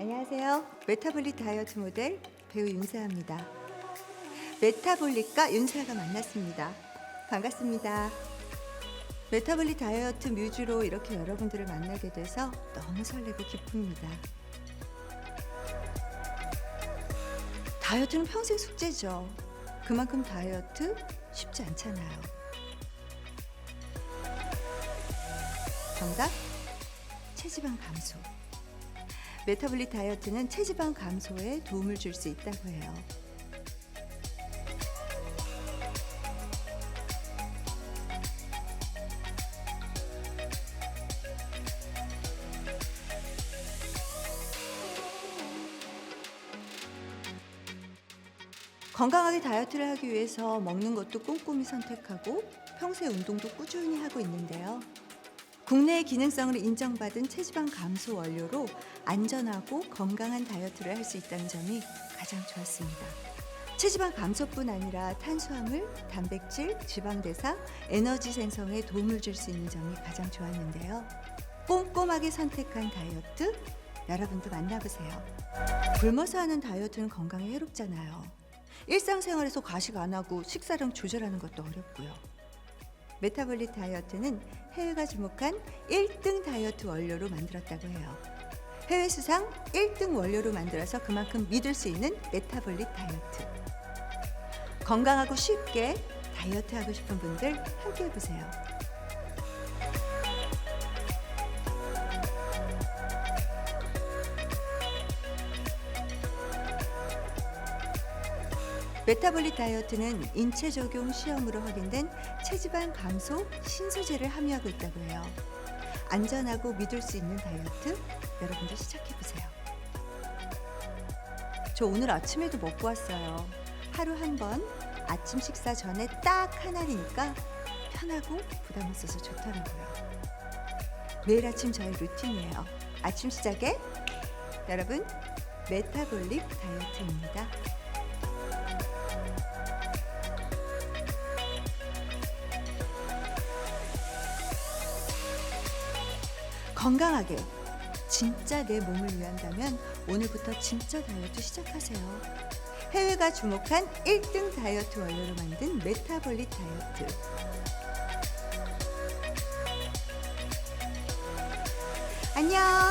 안녕하세요. 메타볼릭 다이어트 모델 배우 윤사입니다. 메타볼릭과 윤사가 만났습니다. 반갑습니다. 메타볼릭 다이어트 뮤즈로 이렇게 여러분들을 만나게 돼서 너무 설레고 기쁩니다. 다이어트는 평생 숙제죠. 그만큼 다이어트 쉽지 않잖아요. 정답? 체지방 감소. 메타볼릭 다이어트는 체지방 감소에 도움을 줄 수 있다고 해요. 건강하게 다이어트를 하기 위해서 먹는 것도 꼼꼼히 선택하고 평소에 운동도 꾸준히 하고 있는데요. 국내의 기능성으로 인정받은 체지방 감소 원료로 안전하고 건강한 다이어트를 할 수 있다는 점이 가장 좋았습니다. 체지방 감소뿐 아니라 탄수화물, 단백질, 지방 대사, 에너지 생성에 도움을 줄 수 있는 점이 가장 좋았는데요. 꼼꼼하게 선택한 다이어트 여러분도 만나보세요. 굶어서 하는 다이어트는 건강에 해롭잖아요. 일상생활에서 과식 안 하고 식사량 조절하는 것도 어렵고요. 메타볼릭 다이어트는 해외가 주목한 1등 다이어트 원료로 만들었다고 해요. 해외 수상 1등 원료로 만들어서 그만큼 믿을 수 있는 메타볼릭 다이어트. 건강하고 쉽게 다이어트 하고 싶은 분들 함께 해보세요. 메타볼릭 다이어트는 인체 적용 시험으로 확인된 체지방 감소 신소재를 함유하고 있다고 해요. 안전하고 믿을 수 있는 다이어트 여러분도 시작해 보세요. 저 오늘 아침에도 먹고 왔어요. 하루 한 번 아침 식사 전에 딱한 알이니까 편하고 부담 없어서 좋더라고요. 매일 아침 저의 루틴이에요. 아침 시작에 여러분 메타볼릭 다이어트입니다. 건강하게 진짜 내 몸을 위한다면 오늘부터 진짜 다이어트 시작하세요. 해외가 주목한 1등 다이어트 원료로 만든 메타볼릭 다이어트. 안녕.